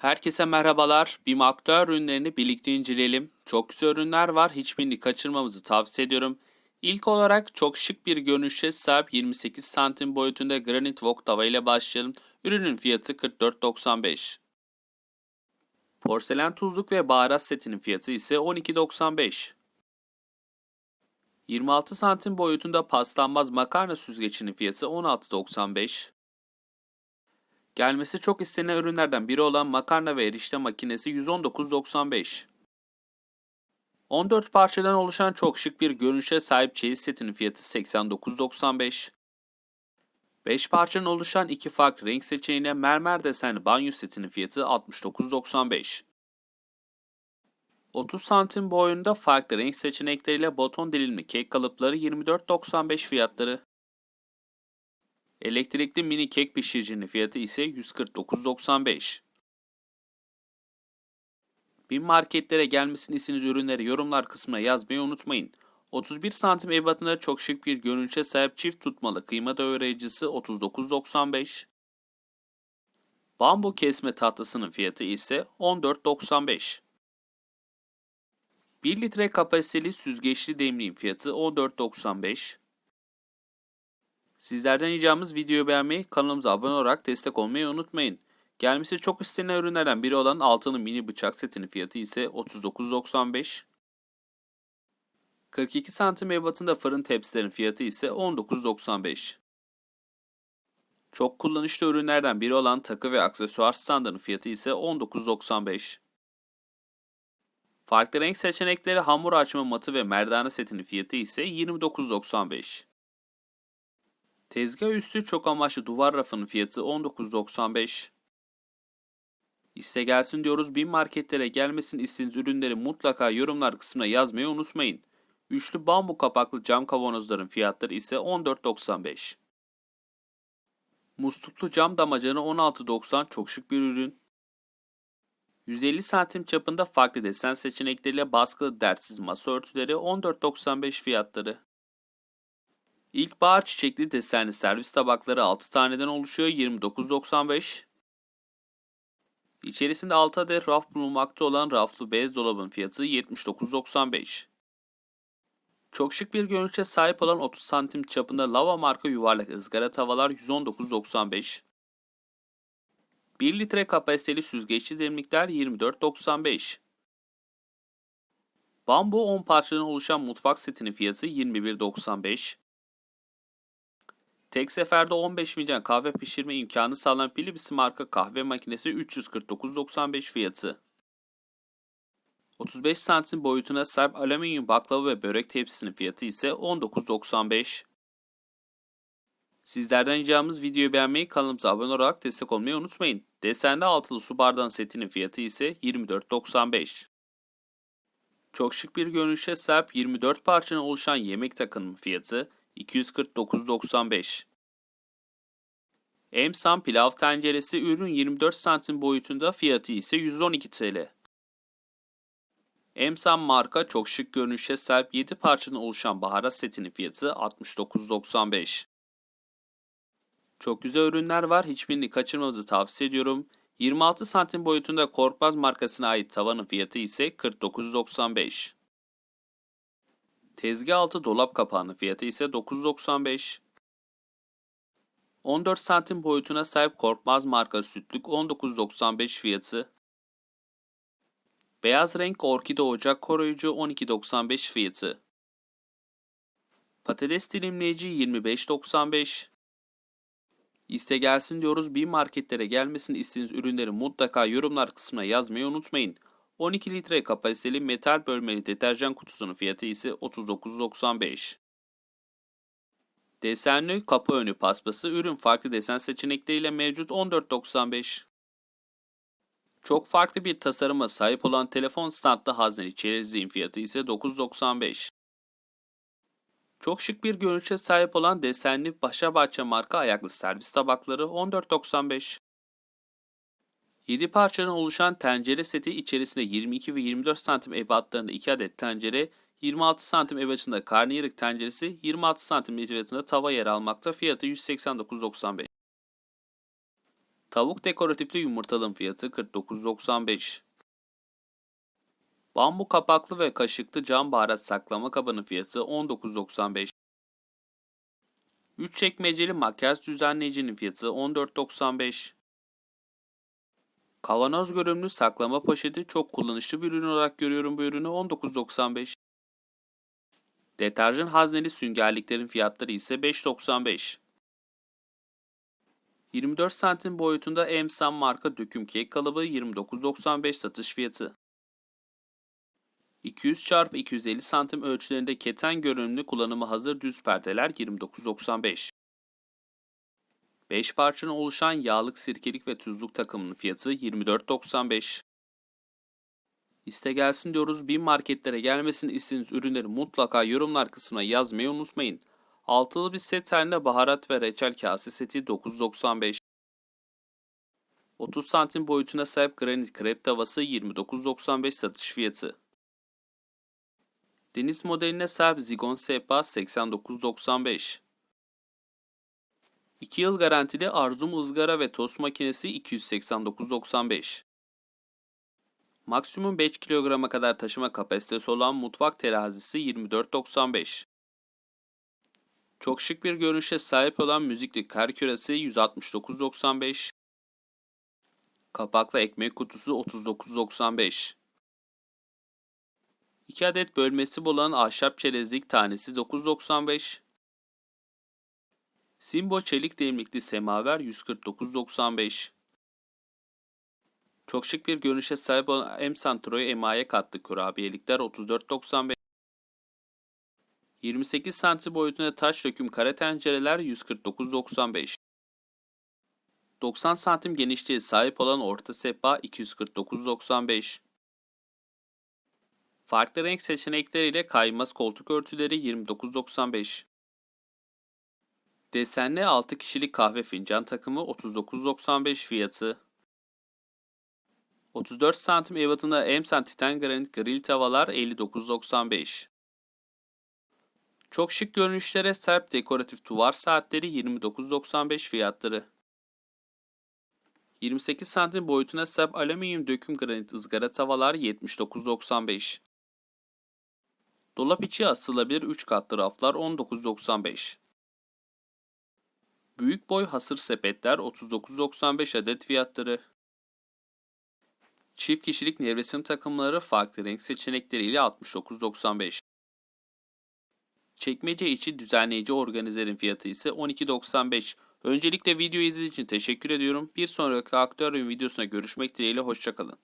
Herkese merhabalar. BİM aktüel ürünlerini birlikte inceleyelim. Çok güzel ürünler var. Hiçbirini kaçırmamızı tavsiye ediyorum. İlk olarak çok şık bir görünüşe sahip 28 santim boyutunda Granite Wok tava ile başlayalım. Ürünün fiyatı 44.95. Porselen tuzluk ve baharat setinin fiyatı ise 12.95. 26 santim boyutunda paslanmaz makarna süzgecinin fiyatı 16.95. Gelmesi çok istenilen ürünlerden biri olan makarna ve erişte makinesi 119.95. 14 parçadan oluşan çok şık bir görünüşe sahip çeyiz setinin fiyatı 89.95. 5 parçadan oluşan iki farklı renk seçeneğine mermer desenli banyo setinin fiyatı 69.95. 30 santim boyunda farklı renk seçenekleriyle boton dilimli kek kalıpları 24.95 fiyatları. Elektrikli mini kek pişiricinin fiyatı ise 149.95. Bin marketlere gelmesini istediğiniz ürünleri yorumlar kısmına yazmayı unutmayın. 31 santim ebatında çok şık bir görünüşe sahip çift tutmalı kıyma doğrayıcısı 39.95. Bambu kesme tahtasının fiyatı ise 14.95. 1 litre kapasiteli süzgeçli demliğin fiyatı 14.95. Sizlerden ricamız videoyu beğenmeyi, kanalımıza abone olarak destek olmayı unutmayın. Gelmesi çok istenilen ürünlerden biri olan altılı mini bıçak setinin fiyatı ise 39.95. 42 santim ebatında fırın tepsilerin fiyatı ise 19.95. Çok kullanışlı ürünlerden biri olan takı ve aksesuar standının fiyatı ise 19.95. Farklı renk seçenekleri hamur açma matı ve merdane setinin fiyatı ise 29.95. Tezgah üstü çok amaçlı duvar rafının fiyatı 19.95. İste gelsin diyoruz. Bin marketlere gelmesin istediğiniz ürünleri mutlaka yorumlar kısmına yazmayı unutmayın. Üçlü bambu kapaklı cam kavanozların fiyatları ise 14.95. Musluklu cam damacana 16.90 çok şık bir ürün. 150 santim çapında farklı desen seçenekleriyle baskılı dertsiz masa örtüleri 14.95 fiyatları. İlkbahar çiçekli desenli servis tabakları 6 taneden oluşuyor 29.95. İçerisinde 6 adet raf bulunmakta olan raflı bez dolabın fiyatı 79.95. Çok şık bir görünüşe sahip olan 30 santim çapında lava marka yuvarlak ızgara tavalar 119.95. 1 litre kapasiteli süzgeçli demlikler 24.95. Bambu 10 parçadan oluşan mutfak setinin fiyatı 21.95. Tek seferde 15 fincan kahve pişirme imkanı sağlayan Philips marka kahve makinesi 349.95 fiyatı. 35 santim boyutuna sahip alüminyum baklava ve börek tepsisinin fiyatı ise 19.95. Sizlerden ricamız videoyu beğenmeyi, kanalımıza abone olarak destek olmayı unutmayın. Desenli altılı su bardağın setinin fiyatı ise 24.95. Çok şık bir görünüşe sahip 24 parçadan oluşan yemek takımı fiyatı 249.95. Emsam pilav tenceresi ürün 24 santim boyutunda fiyatı ise 112 TL. Emsam marka çok şık görünüşe sahip 7 parçadan oluşan baharat setinin fiyatı 69.95. Çok güzel ürünler var. Hiçbirini kaçırmanızı tavsiye ediyorum. 26 santim boyutunda Korkmaz markasına ait tavanın fiyatı ise 49.95. Tezgah altı dolap kapağının fiyatı ise 9.95. 14 santim boyutuna sahip Korkmaz marka sütlük 19.95 fiyatı. Beyaz renk orkide ocak koruyucu 12.95 fiyatı. Patates dilimleyici 25.95. İste gelsin diyoruz. Bir marketlere gelmesini istediğiniz ürünleri mutlaka yorumlar kısmına yazmayı unutmayın. 12 litre kapasiteli metal bölmeli deterjan kutusunun fiyatı ise 39.95. Desenli kapı önü paspası ürün farklı desen seçenekleriyle mevcut 14.95. Çok farklı bir tasarıma sahip olan telefon standlı hazneli çerezliğin fiyatı ise 9.95. Çok şık bir görünüşe sahip olan desenli Başa Bahçe marka ayaklı servis tabakları 14.95. 7 parçadan oluşan tencere seti içerisinde 22 ve 24 santim ebatlarında 2 adet tencere, 26 santim ebatında karnıyarık tenceresi, 26 santim ebatında tava yer almakta. Fiyatı 189.95. Tavuk dekoratifli yumurtalığın fiyatı 49.95. Bambu kapaklı ve kaşıklı cam baharat saklama kabının fiyatı 19.95. 3 çekmeceli makyaj düzenleyicinin fiyatı 14.95. Kavanoz görünümlü saklama poşeti çok kullanışlı bir ürün olarak görüyorum bu ürünü 19.95. Deterjan hazneli süngerliklerin fiyatları ise 5.95. 24 santim boyutunda Emsan marka döküm kek kalıbı 29.95 satış fiyatı. 200 x 250 santim ölçülerinde keten görünümlü kullanımı hazır düz perdeler 29.95. 5 parçadan oluşan yağlık, sirkelik ve tuzluk takımının fiyatı 24.95. İste gelsin diyoruz. Bin marketlere gelmesini istediğiniz ürünleri mutlaka yorumlar kısmına yazmayı unutmayın. Altılı bir set halinde baharat ve reçel kase seti 9.95. 30 santim boyutuna sahip granit krep tavası 29.95 satış fiyatı. Deniz modeline sahip Zigon sehpa 89.95. 2 yıl garantili Arzum ızgara ve tost makinesi 289.95. Maksimum 5 kilograma kadar taşıma kapasitesi olan mutfak terazisi 24.95. Çok şık bir görünüşe sahip olan müzikli kar küresi 169.95. Kapaklı ekmek kutusu 39.95. 2 adet bölmesi bulunan ahşap çerezlik tanesi 9.95. Simbo çelik demlikli semaver 149.95. Çok şık bir görünüşe sahip olan Emsan Troy emaye katlı kurabiyelikler 34.95. 28 santim boyutunda taş döküm kare tencereler 149.95. 90 santim genişliğe sahip olan orta sehpa 249.95. Farklı renk seçenekleriyle kaymaz koltuk örtüleri 29.95. Desenli 6 kişilik kahve fincan takımı 39.95 fiyatı. 34 santim ebatında Emsan Titan Granit grill tavalar 59.95. Çok şık görünüşlere sahip dekoratif duvar saatleri 29.95 fiyatları. 28 santim boyutuna sahip alüminyum döküm granit ızgara tavalar 79.95. Dolap içi asılabilir 3 katlı raflar 19.95. Büyük boy hasır sepetler 39.95 adet fiyatları. Çift kişilik nevresim takımları farklı renk seçenekleriyle 69.95. Çekmece içi düzenleyici organizerin fiyatı ise 12.95. Öncelikle video izlediğiniz için teşekkür ediyorum. Bir sonraki aktörün videosuna görüşmek dileğiyle hoşçakalın.